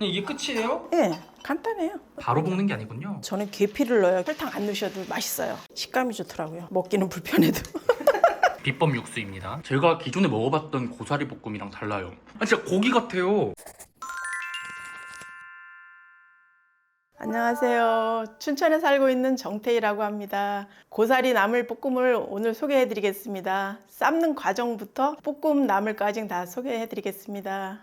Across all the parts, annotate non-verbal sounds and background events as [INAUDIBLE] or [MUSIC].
이게 끝이에요? 예, 간단해요. 바로 볶는 게 아니군요. 저는 계피를 넣어요. 설탕 안 넣으셔도 맛있어요. 식감이 좋더라고요. 먹기는 불편해도. [LAUGHS] 비법 육수입니다. 제가 기존에 먹어봤던 고사리 볶음이랑 달라요. 아, 진짜 고기 같아요. 안녕하세요. 춘천에 살고 있는 정태희라고 합니다. 고사리 나물 볶음을 오늘 소개해 드리겠습니다. 삶는 과정부터 볶음 나물까지 다 소개해 드리겠습니다.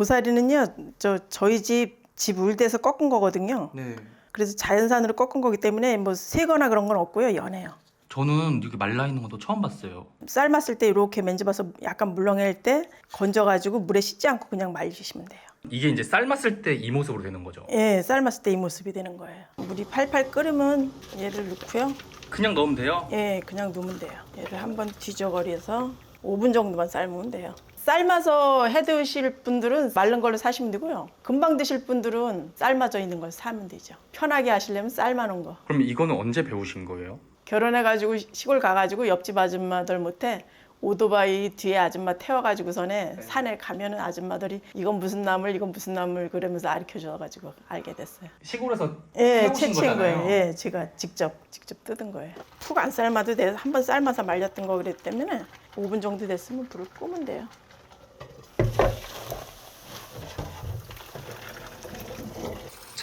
고사리는요, 저, 저희 집, 집 울대에서 꺾은 거거든요. 네. 그래서 자연산으로 꺾은 거기 때문에 뭐 새거나 그런 건 없고요. 연해요. 저는 이렇게 말라 있는 것도 처음 봤어요. 삶았을 때 이렇게 맨집어서 약간 물렁할 때 건져가지고 물에 씻지 않고 그냥 말리시면 돼요. 이게 이제 삶았을 때 이 모습으로 되는 거죠. 예, 삶았을 때 이 모습이 되는 거예요. 물이 팔팔 끓으면 얘를 넣고요. 그냥 넣으면 돼요? 예, 그냥 넣으면 돼요. 얘를 한번 뒤져거려서 5분 정도만 삶으면 돼요. 삶아서 해 드실 분들은 마른 걸로 사시면 되고요. 금방 드실 분들은 삶아져 있는 걸 사면 되죠. 편하게 하시려면 삶아 놓은 거. 그럼 이거는 언제 배우신 거예요? 결혼해가지고 시골 가가지고 옆집 아줌마들 못해 오토바이 뒤에 아줌마 태워가지고선에 산에 가면은 아줌마들이 이건 무슨 나물 이건 무슨 나물 그러면서 가르쳐 줘가지고 알게 됐어요. 시골에서 예, 채취한 거잖아요. 거예요. 예, 제가 직접 직접 뜯은 거예요. 푹 안 삶아도 돼. 한번 삶아서 말렸던 거 그랬기 때문에 5분 정도 됐으면 불을 끄면 돼요.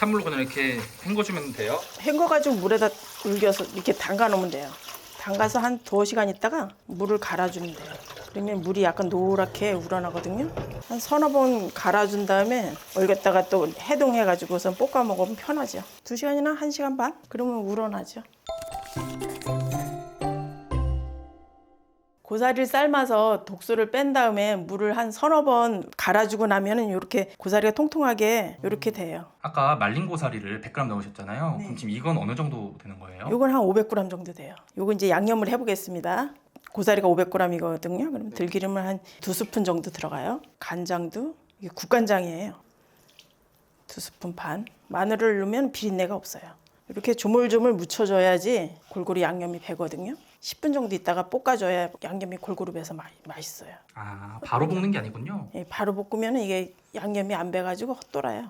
찬물로 그냥 이렇게 헹궈주면 돼요? 헹궈가지고 물에다 울겨서 이렇게 담가 놓으면 돼요. 담가서 한 두어 시간 있다가 물을 갈아주면 돼요. 그러면 물이 약간 노랗게 우러나거든요. 한 서너 번 갈아준 다음에 얼겼다가 또 해동해가지고서 볶아 먹으면 편하죠. 두 시간이나 한 시간 반? 그러면 우러나죠. 고사리를 삶아서 독소를 뺀 다음에 물을 한 서너 번 갈아주고 나면은 이렇게 고사리가 통통하게 이렇게 돼요. 아까 말린 고사리를 100g 넣으셨잖아요. 네. 그럼 지금 이건 어느 정도 되는 거예요? 요건 한 500g 정도 돼요. 요거 이제 양념을 해보겠습니다. 고사리가 500g이거든요. 그럼 들기름을 한 두 스푼 정도 들어가요. 간장도 이게 국간장이에요. 두 스푼 반. 마늘을 넣으면 비린내가 없어요. 이렇게 조물조물 묻혀줘야지 골고루 양념이 배거든요. 10분 정도 있다가 볶아줘야 양념이 골고루 배서 마- 맛있어요. 아 바로 볶는 게 아니군요. 예, 바로 볶으면 이게 양념이 안 배가지고 헛돌아요.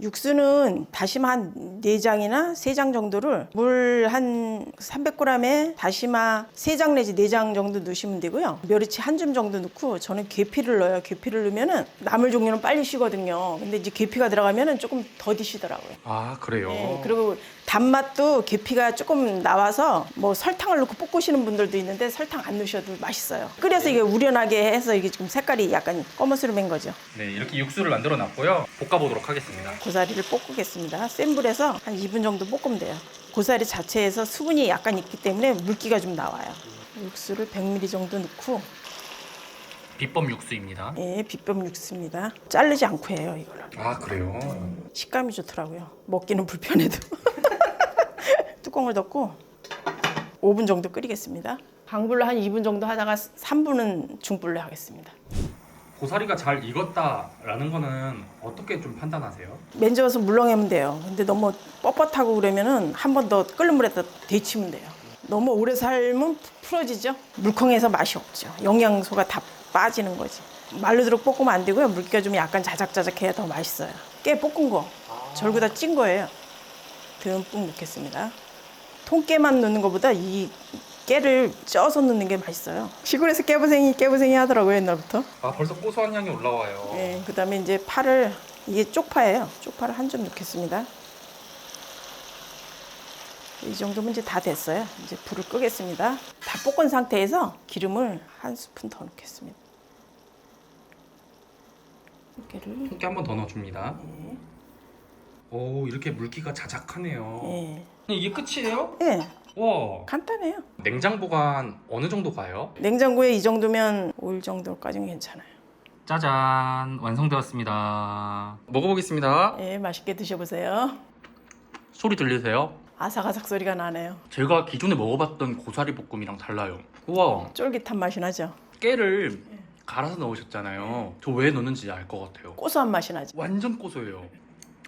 육수는 다시마 한 4장이나 3장 정도를 물 한 300g에 다시마 3장 내지 4장 정도 넣으시면 되고요. 멸치 한 줌 정도 넣고 저는 계피를 넣어요. 계피를 넣으면은 나물 종류는 빨리 쉬거든요. 근데 이제 계피가 들어가면은 조금 더디시더라고요. 아 그래요? 네, 그리고 단맛도 계피가 조금 나와서 뭐 설탕을 넣고 볶으시는 분들도 있는데 설탕 안 넣으셔도 맛있어요. 끓여서 이게 우려나게 해서 이게 지금 색깔이 약간 검은스름한 거죠. 네 이렇게 육수를 만들어 놨고요. 볶아보도록 하겠습니다. 고사리를 볶겠습니다. 센 불에서 한 2분 정도 볶으면 돼요. 고사리 자체에서 수분이 약간 있기 때문에 물기가 좀 나와요. 육수를 100ml 정도 넣고 비법 육수입니다. 예, 비법 육수입니다. 자르지 않고 해요, 이걸. 아 그래요? 식감이 좋더라고요. 먹기는 불편해도. [LAUGHS] 뚜껑을 덮고 5분 정도 끓이겠습니다. 강불로 한 2분 정도 하다가 3분은 중불로 하겠습니다. 고사리가 잘 익었다라는 거는 어떻게 좀 판단하세요? 맨저어서 물렁하면 돼요. 근데 너무 뻣뻣하고 그러면은 한 번 더 끓는 물에다 데치면 돼요. 너무 오래 삶으면 풀어지죠. 물컹해서 맛이 없죠. 영양소가 다 빠지는 거지. 말르도록 볶으면 안 되고요. 물기가 좀 약간 자작자작해야 더 맛있어요. 깨 볶은 거, 절구 다 찐 거예요. 듬뿍 넣겠습니다. 통깨만 넣는 것보다 이 깨를 쪄서 넣는 게 맛있어요. 시골에서 깨부생이 깨부생이 하더라고요 옛날부터. 아 벌써 고소한 향이 올라와요. 네, 그다음에 이제 파를 이게 쪽파예요. 쪽파를 한 점 넣겠습니다. 이 정도면 이제 다 됐어요. 이제 불을 끄겠습니다. 다 볶은 상태에서 기름을 한 스푼 더 넣겠습니다. 깨를 통깨 한번 더 넣어줍니다. 네. 오 이렇게 물기가 자작하네요. 예, 이게 끝이에요? 예, 와 간단해요. 냉장 보관 어느 정도 가요? 냉장고에 이 정도면 5일 정도까지는 괜찮아요. 짜잔 완성되었습니다. 먹어보겠습니다. 예, 맛있게 드셔보세요. 소리 들리세요? 아삭아삭 소리가 나네요. 제가 기존에 먹어봤던 고사리 볶음이랑 달라요. 우와 쫄깃한 맛이 나죠. 깨를 갈아서 넣으셨잖아요. 저 왜 넣는지 알 것 같아요. 고소한 맛이 나죠. 완전 고소해요.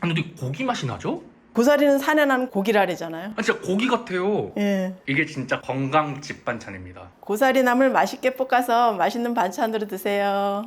아니 근데 고기 맛이 나죠? 고사리는 산에 나는 고기라 그러잖아요. 아, 진짜 고기 같아요. 예. 이게 진짜 건강 집 반찬입니다. 고사리 나물 맛있게 볶아서 맛있는 반찬으로 드세요.